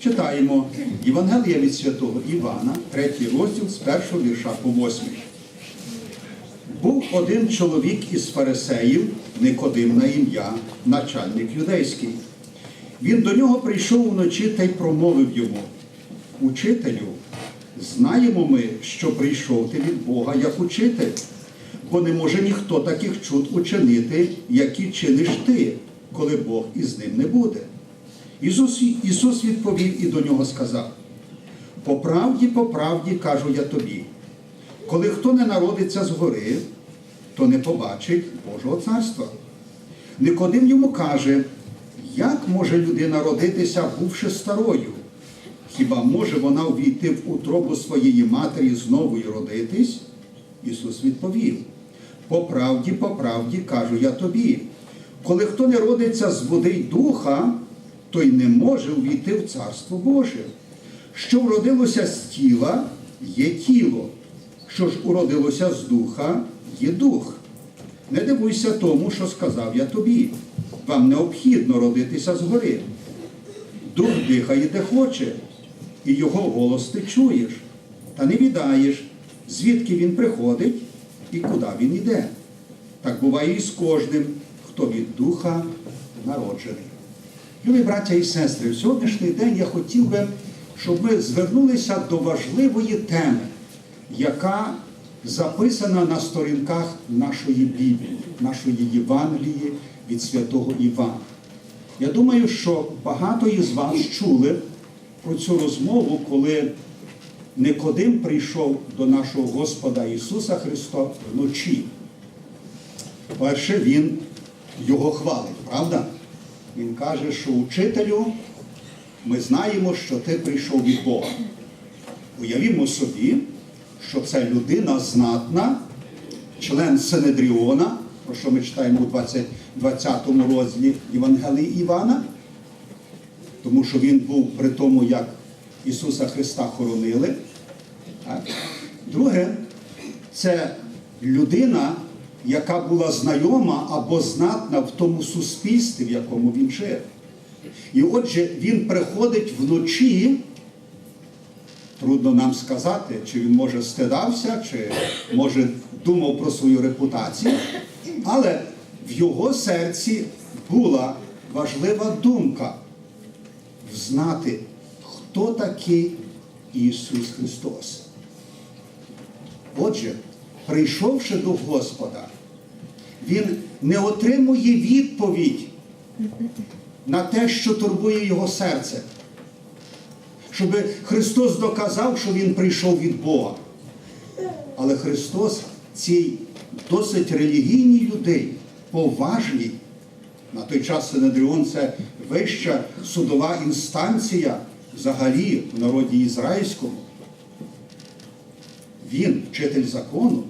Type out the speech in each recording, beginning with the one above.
Читаємо Євангелія від святого Івана, третій розділ з першого вірша по восьмий. Був один чоловік із фарисеїв, Никодим на ім'я, начальник юдейський. Він до нього прийшов уночі та й промовив йому: Учителю, знаємо ми, що прийшов ти від Бога як учитель, бо не може ніхто таких чуд учинити, які чиниш ти, коли Бог із ним не буде. Ісус, Ісус відповів і до нього сказав: По правді, по правді кажу я тобі, коли хто не народиться згори, то не побачить Божого царства. Никодим йому каже, як може людина родитися, бувши старою? Хіба може вона увійти в утробу своєї матері знову й родитись? Ісус відповів: По правді, по правді кажу я тобі, коли хто не родиться з води й духа, той не може увійти в Царство Боже. Що вродилося з тіла, є тіло, що ж уродилося з духа, є дух. Не дивуйся тому, що сказав я тобі. Вам необхідно родитися згори. Дух дихає, де хоче, і його голос ти чуєш, та не відаєш, звідки він приходить і куди він іде. Так буває і з кожним, хто від духа народжений. Любі браття і сестри, в сьогоднішній день я хотів би, щоб ми звернулися до важливої теми, яка записана на сторінках нашої Біблії, нашої Євангелії від святого Івана. Я думаю, що багато із вас чули про цю розмову, коли Никодим прийшов до нашого Господа Ісуса Христа вночі. Перше, Він його хвалить, правда? Він каже, що учителю, ми знаємо, що ти прийшов від Бога. Уявімо собі, що це людина знатна, член Синедріона, про що ми читаємо у 20, 20 розділі Євангелії Івана, тому що він був при тому, як Ісуса Христа хоронили. Так? Друге, це людина, яка була знайома або знатна в тому суспільстві, в якому він жив. І отже, він приходить вночі, трудно нам сказати, чи він може стидався, чи може думав про свою репутацію, але в його серці була важлива думка знати, хто такий Ісус Христос. Отже, прийшовши до Господа, він не отримує відповідь на те, що турбує його серце. Щоб Христос доказав, що Він прийшов від Бога. Але Христос цій досить релігійній людей, поважній, на той час Синедріон це вища судова інстанція взагалі в народі ізраїльському. Він, вчитель закону,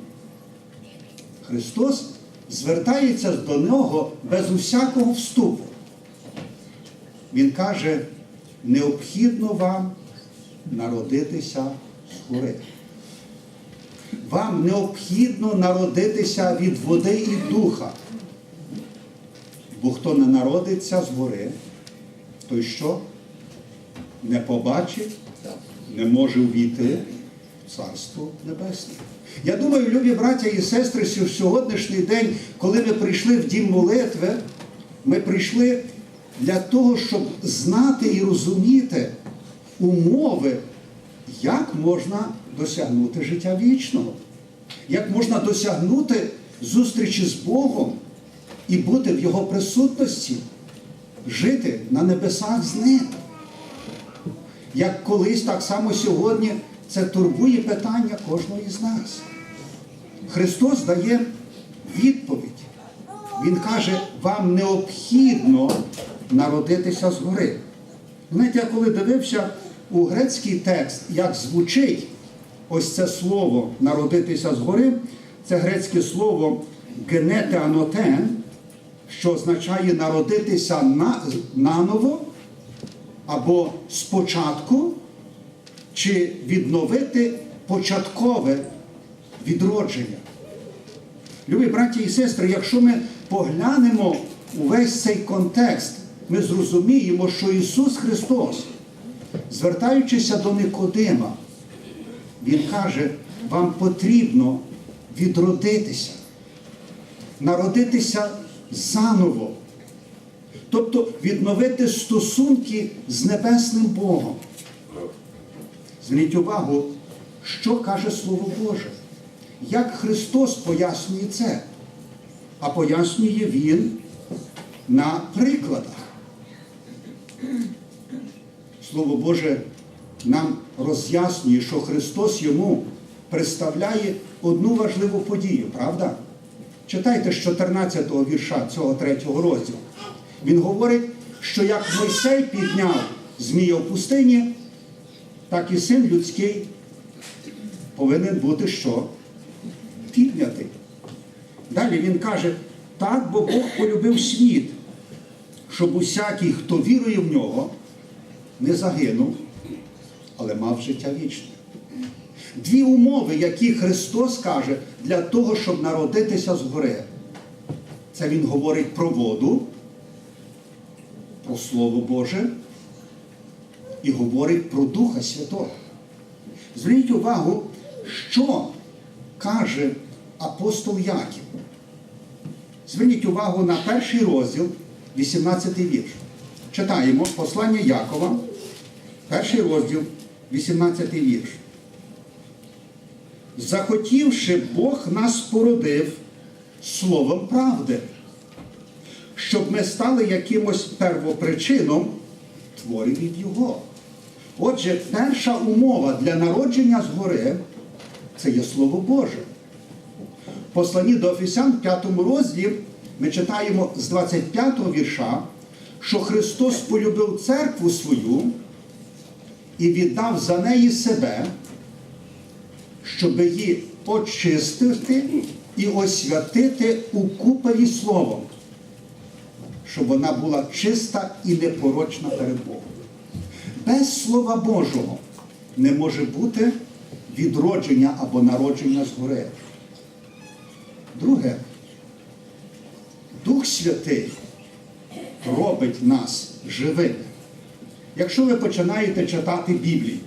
Христос звертається до нього без усякого вступу. Він каже, необхідно вам народитися згори. Вам необхідно народитися від води і духа. Бо хто не народиться згори, той що? Не побачить, не може увійти в Царство Небесне. Я думаю, любі браття і сестри, що в сьогоднішній день, коли ми прийшли в дім молитви, ми прийшли для того, щоб знати і розуміти умови, як можна досягнути життя вічного, як можна досягнути зустрічі з Богом і бути в Його присутності, жити на небесах з ним. Як колись, так само сьогодні це турбує питання кожного із нас. Христос дає відповідь. Він каже, вам необхідно народитися згори. Знаєте, я коли дивився у грецький текст, як звучить ось це слово народитися згори, це грецьке слово генете анотен, що означає народитися на, наново або спочатку, чи відновити початкове відродження. Любі браті і сестри, якщо ми поглянемо увесь цей контекст, ми зрозуміємо, що Ісус Христос звертаючися до Никодима, він каже, вам потрібно відродитися, народитися заново. Тобто відновити стосунки з Небесним Богом. Зверніть увагу, що каже Слово Боже. Як Христос пояснює це? А пояснює Він на прикладах. Слово Боже нам роз'яснює, що Христос йому представляє одну важливу подію, правда? Читайте з 14-го вірша цього третього розділу. Він говорить, що як Мойсей підняв змія в пустині, так і син людський повинен бути що? Піднятий. Далі він каже, так, бо Бог полюбив світ, щоб усякий, хто вірує в нього, не загинув, але мав життя вічне. Дві умови, які Христос каже для того, щоб народитися згори. Це Він говорить про воду, про Слово Боже і говорить про Духа Святого. Зверніть увагу, що каже апостол Яків. Зверніть увагу на перший розділ, 18 вірш. Читаємо послання Якова, перший розділ, 18 вірш. Захотівши, Бог нас породив словом правди, щоб ми стали якимось первопричином творів від Його. Отже, перша умова для народження згори це є Слово Боже. В посланні до Офісян в 5 розділі ми читаємо з 25 го вірша, що Христос полюбив церкву свою і віддав за неї себе, щоб її очистити і освятити у куполі Словом, щоб вона була чиста і непорочна перед Богом. Без Слова Божого не може бути відродження або народження згори. Друге, Дух Святий робить нас живими. Якщо ви починаєте читати Біблію,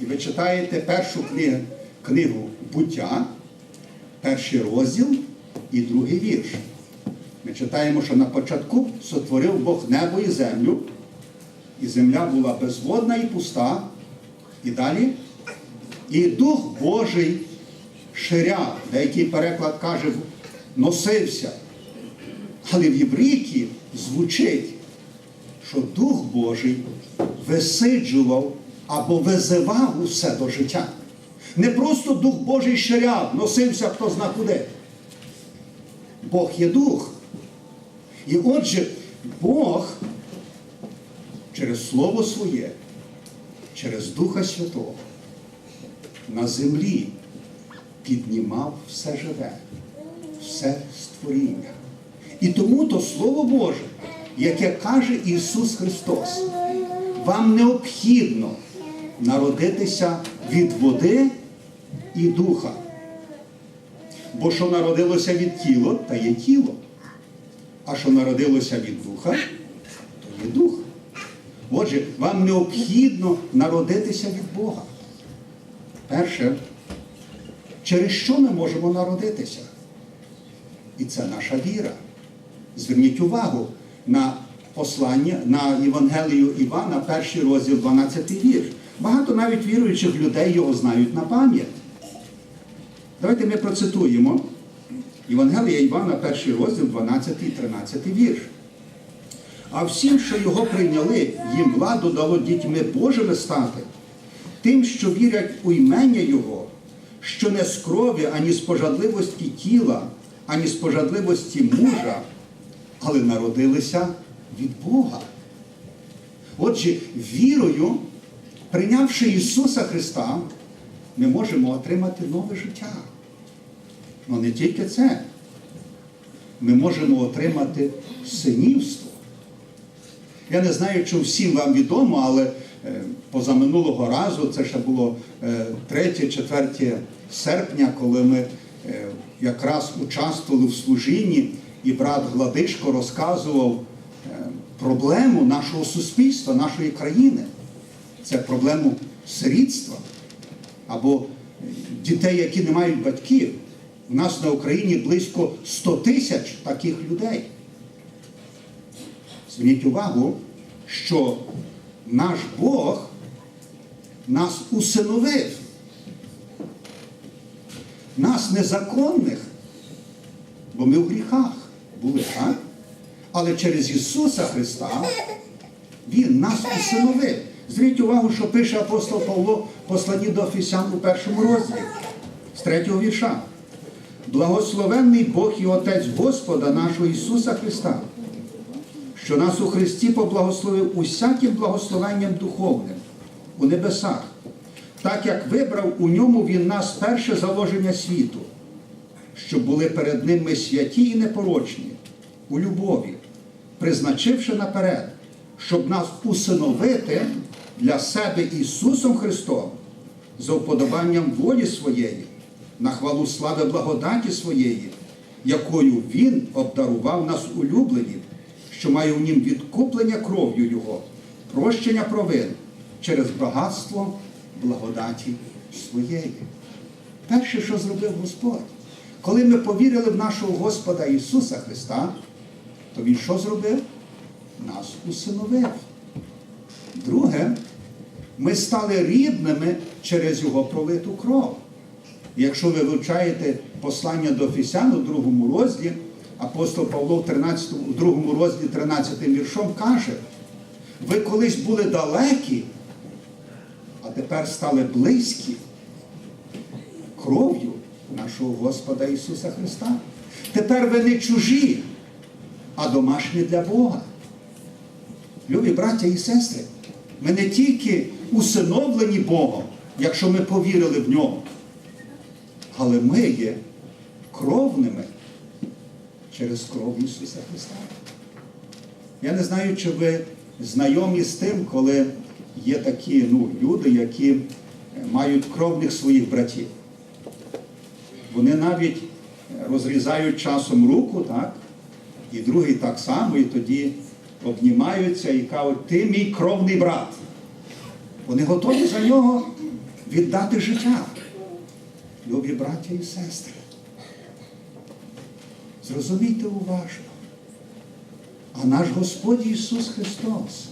і ви читаєте першу книгу, книгу буття, перший розділ і другий вірш. Ми читаємо, що на початку сотворив Бог небо і землю, і земля була безводна і пуста. І далі. І Дух Божий ширяв, деякий переклад каже, носився. Але в єврейці звучить, що Дух Божий висиджував або визивав усе до життя. Не просто Дух Божий ширяв, носився хто зна куди. Бог є дух. І отже, Бог через Слово Своє, через Духа Святого на землі піднімав все живе, все створіння. І тому то Слово Боже, яке каже Ісус Христос, вам необхідно народитися від води і духа. Бо що народилося від тіла, та є тіло. А що народилося від духа, то є дух. Отже, вам необхідно народитися від Бога. Перше, через що ми можемо народитися? І це наша віра. Зверніть увагу на послання, на Євангелію Івана, перший розділ, 12 вірш. Багато навіть віруючих людей його знають на пам'ять. Давайте ми процитуємо Євангелія Івана, перший розділ, 12 і 13 вірш. А всім, що його прийняли, їм владу дало дітьми Божими стати, тим, що вірять у імення Його, що не з крові, ані з пожадливості тіла, ані з пожадливості мужа, але народилися від Бога. Отже, вірою, прийнявши Ісуса Христа, ми можемо отримати нове життя. Ну не тільки це. Ми можемо отримати синівство. Я не знаю, чи всім вам відомо, але е, позаминулого разу, це ще було 3-4 серпня, коли ми е, якраз участвували в служінні, і брат Гладишко розказував е, проблему нашого суспільства, нашої країни. це проблему сирітства або дітей, які не мають батьків. У нас на Україні близько 100 тисяч таких людей. Зверніть увагу, що наш Бог нас усиновив. Нас незаконних, бо ми в гріхах були, так? Але через Ісуса Христа Він нас усиновив. Зверніть увагу, що пише апостол Павло в посланні до Офісян у першому розділі з третього вірша. Благословенний Бог і Отець Господа нашого Ісуса Христа, що нас у Христі поблагословив усяким благословенням духовним у небесах, так як вибрав у ньому Він нас перше заложення світу, щоб були перед ним ми святі і непорочні, у любові, призначивши наперед, щоб нас усиновити для себе Ісусом Христом за вподобанням волі своєї, на хвалу слави благодаті своєї, якою Він обдарував нас улюблені, що має в нім відкуплення кров'ю Його, прощення провин через багатство благодаті своєї. Перше, що зробив Господь, коли ми повірили в нашого Господа Ісуса Христа, то Він що зробив? Нас усиновив. Друге, ми стали рідними через Його пролиту кров. Якщо ви вивчаєте послання до Ефесян у другому розділі, апостол Павло в 13, у другому розділі 13 віршом каже, ви колись були далекі, а тепер стали близькі кров'ю нашого Господа Ісуса Христа. Тепер ви не чужі, а домашні для Бога. Любі браття і сестри, ми не тільки усиновлені Богом, якщо ми повірили в нього, але ми є кровними через кров Ісуса Христа. Я не знаю, чи ви знайомі з тим, коли є такі ну, люди, які мають кровних своїх братів. Вони навіть розрізають часом руку, так? і другий так само, і тоді обнімаються і кажуть, ти мій кровний брат. Вони готові за нього віддати життя. Любі браття і сестри. Зрозумійте уважно. А наш Господь Ісус Христос,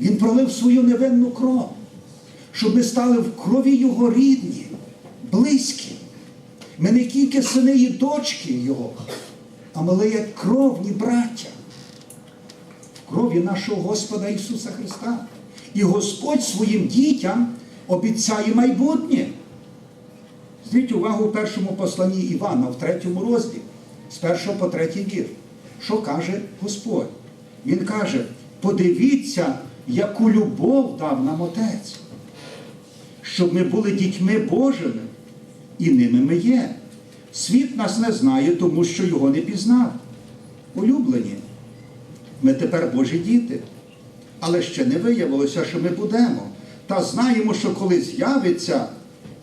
Він пролив свою невинну кров, щоб ми стали в крові Його рідні, близькі. Ми не тільки сини і дочки Його, а ми як кровні браття в крові нашого Господа Ісуса Христа. І Господь своїм дітям обіцяє майбутнє. Зверніть увагу в першому посланні Івана, в третьому розділі, з першого по третій вір. Що каже Господь? Він каже: подивіться, яку любов дав нам Отець, щоб ми були дітьми Божими, і ними ми є. Світ нас не знає, тому що його не пізнав. Улюблені. Ми тепер Божі діти. Але ще не виявилося, що ми будемо. Та знаємо, що коли з'явиться,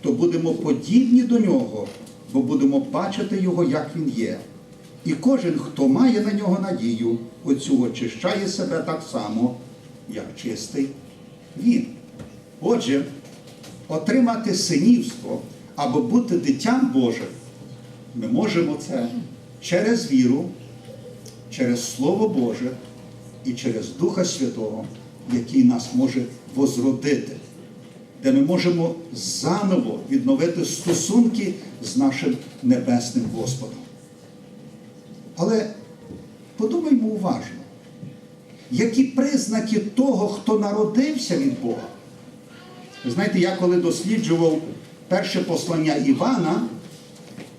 то будемо подібні до нього, бо будемо бачити його, як він є. І кожен, хто має на нього надію, оцю очищає себе так само, як чистий він. Отже, отримати синівство або бути дитям Божим, ми можемо це через віру, через Слово Боже і через Духа Святого, який нас може возродити, де ми можемо заново відновити стосунки з нашим небесним Господом. Але подумаймо уважно, які признаки того, хто народився від Бога. Ви знаєте, я коли досліджував перше послання Івана,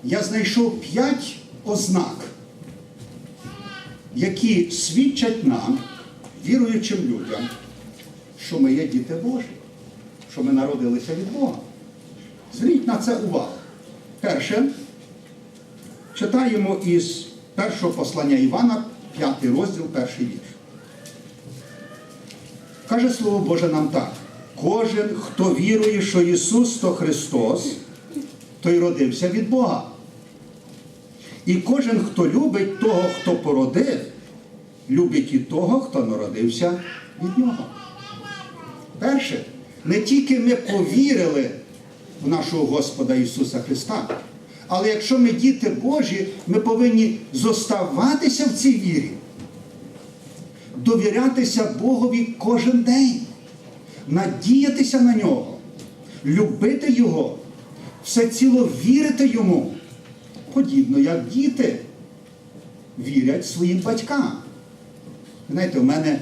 я знайшов п'ять ознак, які свідчать нам, віруючим людям, що ми є діти Божі, що ми народилися від Бога. Зверніть на це увагу. Перше, читаємо із першого послання Івана, п'ятий розділ, перший вірш. Каже Слово Боже нам так. Кожен, хто вірує, що Ісус то Христос, той родився від Бога. І кожен, хто любить того, хто породив, любить і того, хто народився від Нього. Перше, не тільки ми повірили в нашого Господа Ісуса Христа, але якщо ми діти Божі, ми повинні зоставатися в цій вірі, довірятися Богові кожен день, надіятися на нього, любити Його, все ціло вірити Йому, подібно як діти вірять своїм батькам. Знаєте, у мене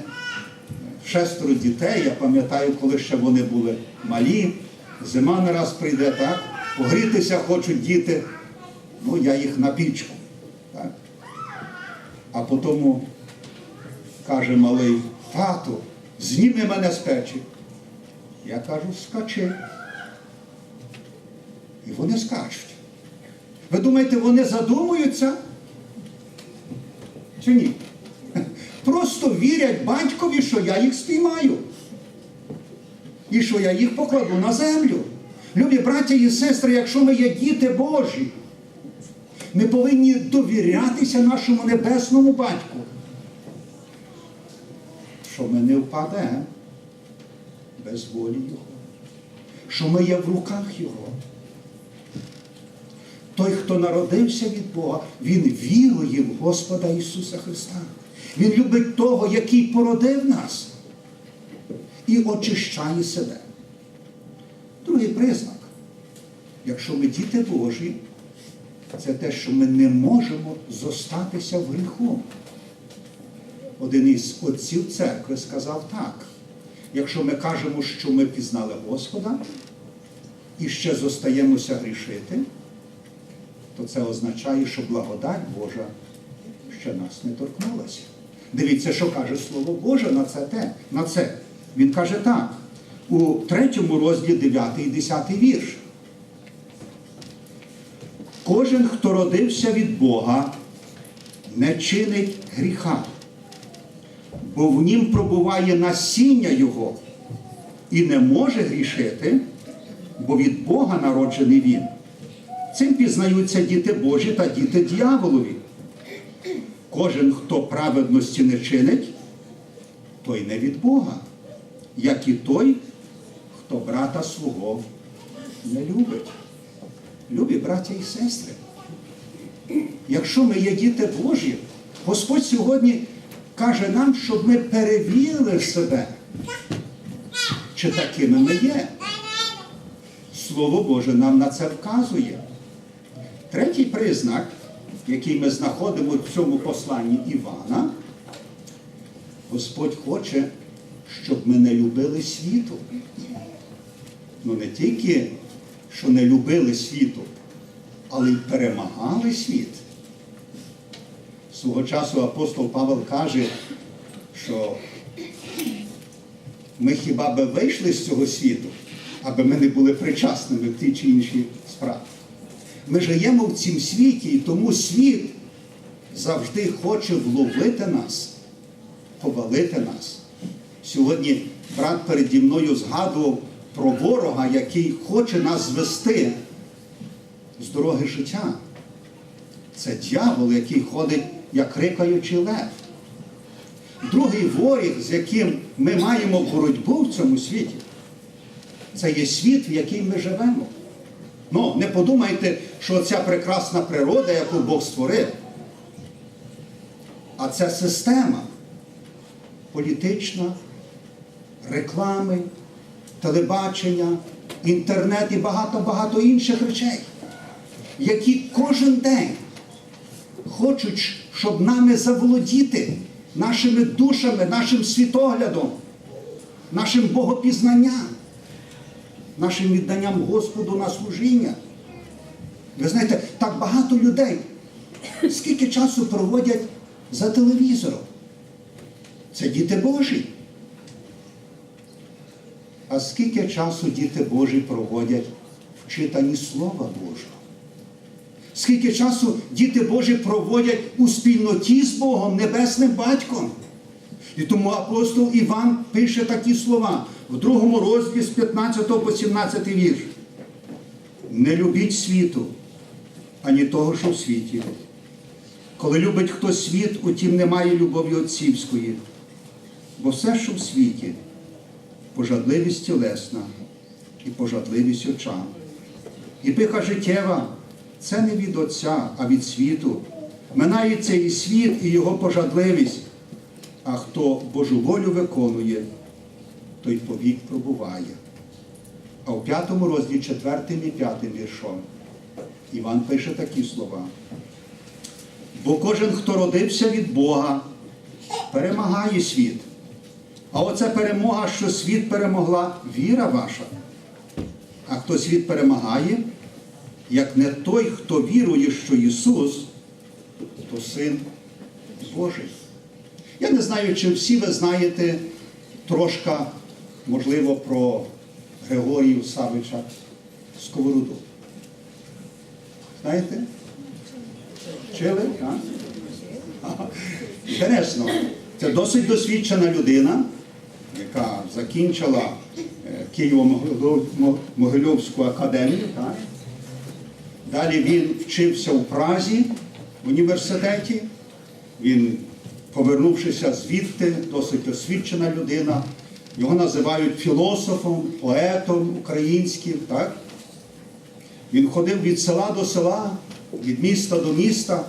шестеро дітей, я пам'ятаю, коли ще вони були малі, зима не раз прийде, так? Погрітися хочуть діти, ну я їх на пічку. Так? А потім каже малий, тату, зніми мене з печі. Я кажу, скачи. І вони скачуть. Ви думаєте, вони задумуються? Чи ні? Просто вірять батькові, що я їх спіймаю. І що я їх покладу на землю. Любі браття і сестри, якщо ми є діти Божі, ми повинні довірятися нашому небесному батьку. Що ми не впадемо без волі Його. Що ми є в руках Його. Той, хто народився від Бога, він вірує в Господа Ісуса Христа. Він любить того, який породив нас і очищає себе. Другий признак, якщо ми діти Божі, це те, що ми не можемо зостатися в гріху. Один із отців церкви сказав так: якщо ми кажемо, що ми пізнали Господа і ще зостаємося грішити, то це означає, що благодать Божа ще нас не торкнулася. Дивіться, що каже Слово Боже на це те, на це. Він каже так, у третьому розділі 9 і 10 вірш. Кожен, хто родився від Бога, не чинить гріха, бо в нім пробуває насіння Його і не може грішити, бо від Бога народжений він. Цим пізнаються діти Божі та діти дьяволові. Кожен, хто праведності не чинить, той не від Бога, як і той, хто брата свого не любить. Любі браття і сестри. Якщо ми є діти Божі, Господь сьогодні каже нам, щоб ми перевірили себе, чи такими ми є. Слово Боже нам на це вказує. Третій признак, який ми знаходимо в цьому посланні Івана, Господь хоче, щоб ми не любили світу. Ну не тільки, що не любили світу, але й перемагали світ. Свого часу апостол Павел каже, що ми хіба би вийшли з цього світу, аби ми не були причасними в тій чи іншій справі. Ми живемо в цім світі, і тому світ завжди хоче вловити нас, повалити нас. Сьогодні брат переді мною згадував про ворога, який хоче нас звести з дороги життя. Це дьявол, який ходить, як рикаючий лев. Другий ворог, з яким ми маємо боротьбу в цьому світі, це є світ, в який ми живемо. Ну, не подумайте, що ця прекрасна природа, яку Бог створив, а це система політична, реклами, телебачення, інтернет і багато-багато інших речей, які кожен день хочуть, щоб нами заволодіти нашими душами, нашим світоглядом, нашим богопізнанням нашим відданням Господу на служіння. Ви знаєте, так багато людей, скільки часу проводять за телевізором. Це діти Божі. А скільки часу діти Божі проводять в читанні Слова Божого? Скільки часу діти Божі проводять у спільноті з Богом, Небесним Батьком? І тому апостол Іван пише такі слова в другому розділі з 15 по 17 вірш. Не любіть світу, ані того, що в світі. Коли любить хтось світ, утім немає любові отцівської. Бо все, що в світі, пожадливість тілесна і пожадливість очам. І пиха життєва це не від Отця, а від світу. Минається і світ, і його пожадливість. А хто Божу волю виконує, той повік пробуває. А в п'ятому розділі четвертим і п'ятим віршом Іван пише такі слова. Бо кожен, хто родився від Бога, перемагає світ. А оце перемога, що світ перемогла, віра ваша. А хто світ перемагає, як не той, хто вірує, що Ісус, то Син Божий. Я не знаю, чи всі ви знаєте трошки, можливо, про Григорію Савича Сковороду. Знаєте? Вчили? Інтересно, це досить досвідчена людина, яка закінчила е, Києво-Могильовську академію. Так? Далі він вчився у Празі в університеті. Він, повернувшися звідти, досить освічена людина. Його називають філософом, поетом українським. Так? Він ходив від села до села, від міста до міста.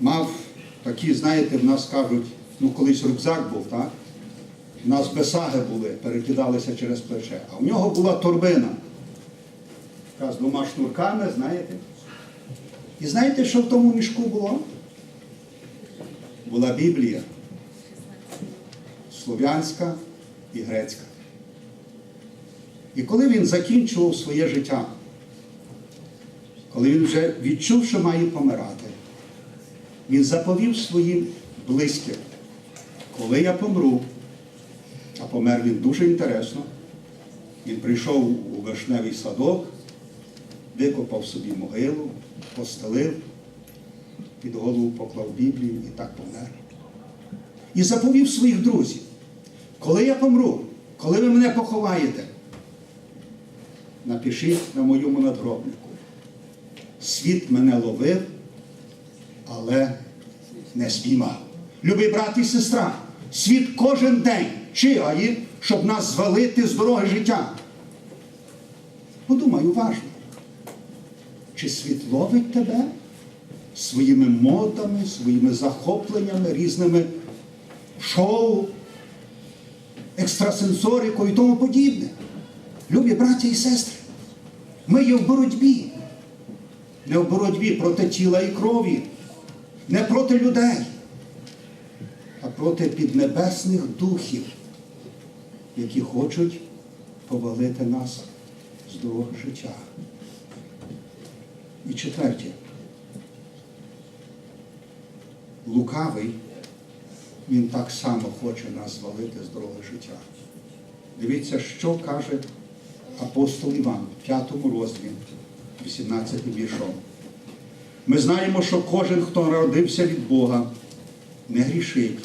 Мав такі, знаєте, в нас кажуть, ну колись рюкзак був, так? У нас бесаги були, перекидалися через плече. А в нього була торбина. Така з двома шнурками, знаєте. І знаєте, що в тому мішку було? Була Біблія. Слов'янська і грецька. І коли він закінчував своє життя, коли він вже відчув, що має помирати, він заповів своїм близьким, коли я помру, помер він дуже інтересно, він прийшов у вишневий садок, викопав собі могилу, постелив, під голову поклав Біблію і так помер. І заповів своїх друзів, коли я помру, коли ви мене поховаєте, напишіть на моєму надгробнику. Світ мене ловив, але не спіймав. Любий брат і сестра, світ кожен день чигає, щоб нас звалити з дороги життя. Подумай уважно, чи світ ловить тебе своїми модами, своїми захопленнями, різними шоу, екстрасенсорикою і тому подібне. Любі браття і сестри, ми є в боротьбі. Не в боротьбі проти тіла і крові, не проти людей, а проти піднебесних духів, які хочуть повалити нас з дороги життя. І четверте. Лукавий, він так само хоче нас звалити з дороги життя. Дивіться, що каже апостол Іван в 5 розділі, 18 віршом. Ми знаємо, що кожен, хто народився від Бога, не грішить,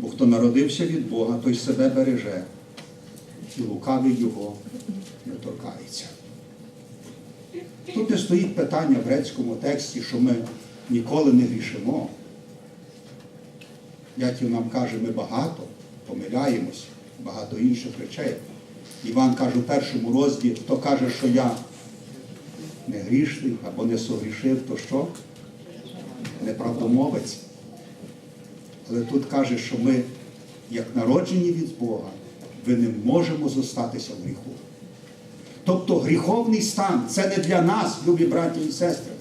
бо хто народився від Бога, той себе береже, і лукавий його не торкається. Тут не стоїть питання в грецькому тексті, що ми ніколи не грішимо. Яків нам каже, ми багато помиляємось, багато інших речей. Іван каже у першому розділі, хто каже, що я не грішний або не согрішив, то що? Неправдомовець. Але тут каже, що ми, як народжені від Бога, ви не можемо зостатися в гріху. Тобто гріховний стан це не для нас, любі браті і сестри.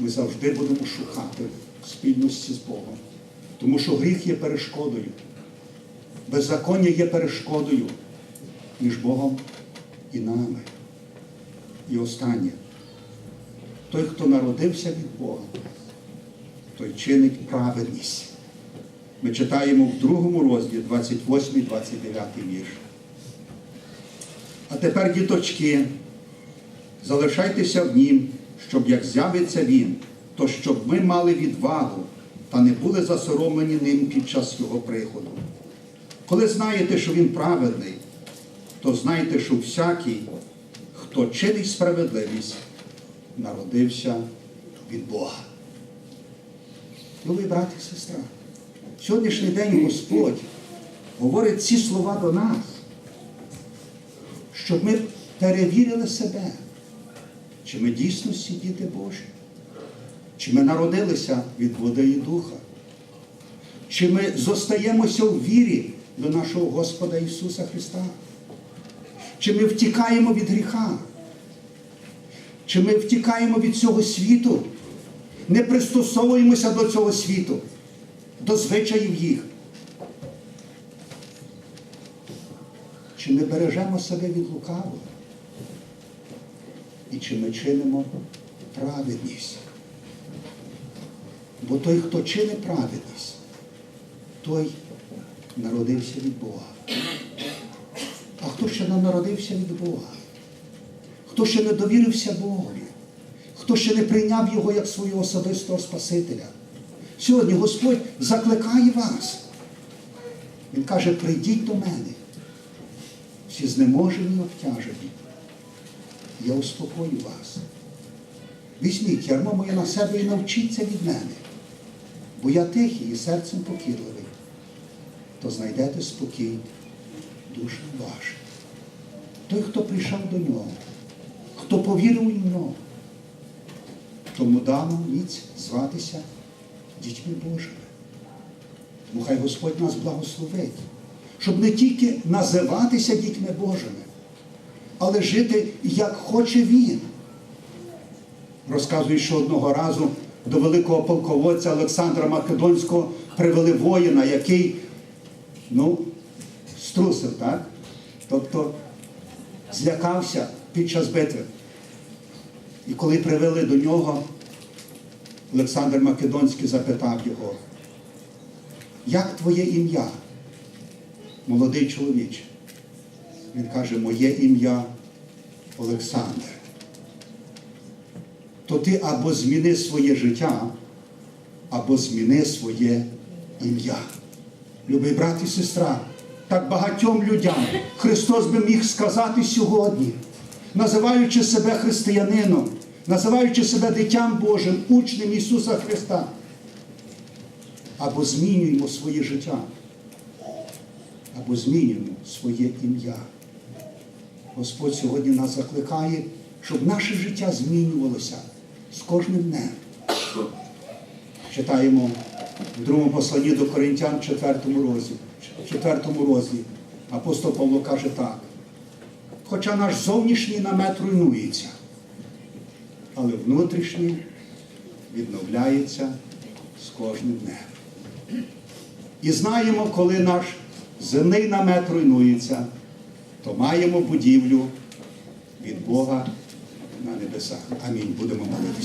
Ми завжди будемо шукати спільності з Богом. Тому що гріх є перешкодою. Беззаконня є перешкодою між Богом і нами. І останнє. Той, хто народився від Бога, той чинить праведність. Ми читаємо в другому розділі 28-29 вірш. А тепер, діточки, залишайтеся в нім, щоб як з'явиться він, то щоб ми мали відвагу та не були засоромлені ним під час його приходу. Коли знаєте, що він праведний, то знайте, що всякий, хто чинить справедливість, народився від Бога. Любий брат і сестра, сьогоднішній день Господь говорить ці слова до нас, щоб ми перевірили себе, чи ми дійсно всі діти Божі, чи ми народилися від води і духа, чи ми зостаємося у вірі до нашого Господа Ісуса Христа, чи ми втікаємо від гріха, чи ми втікаємо від цього світу, не пристосовуємося до цього світу, до звичаїв їх. Чи ми бережемо себе від лукавого? І чи ми чинимо праведність? Бо той, хто чинить праведність, той народився від Бога. А хто ще не народився від Бога? Хто ще не довірився Богові? Хто ще не прийняв Його як свого особистого Спасителя? Сьогодні Господь закликає вас. Він каже, прийдіть до мене, всі знеможені, обтяжені. Я успокою вас. Візьміть ярмо моє на себе і навчіться від мене, бо я тихий і серцем покірливий, то знайдете спокій душам вашим. Той, хто прийшов до нього, хто повірив у нього, тому дано міць зватися дітьми Божими. Тому хай Господь нас благословить, щоб не тільки називатися дітьми Божими, але жити, як хоче Він. Розказують, що одного разу до великого полководця Олександра Македонського привели воїна, який, ну, струсив, так? Тобто злякався під час битви. І коли привели до нього, Олександр Македонський запитав його, як твоє ім'я, молодий чоловіче? Він каже, моє ім'я Олександр. То ти або зміни своє життя, або зміни своє ім'я. Любий брат і сестра, так багатьом людям Христос би міг сказати сьогодні, називаючи себе християнином, називаючи себе дитям Божим, учнем Ісуса Христа. Або змінюємо своє життя, або змінюємо своє ім'я. Господь сьогодні нас закликає, щоб наше життя змінювалося з кожним днем. Читаємо в другому посланні до Коринтян, 4 розділі. 4 розділі. Апостол Павло каже так. Хоча наш зовнішній намет руйнується, але внутрішній відновляється з кожним днем. І знаємо, коли наш земний намет руйнується, то маємо будівлю від Бога на небесах. Амінь. Будемо молитися.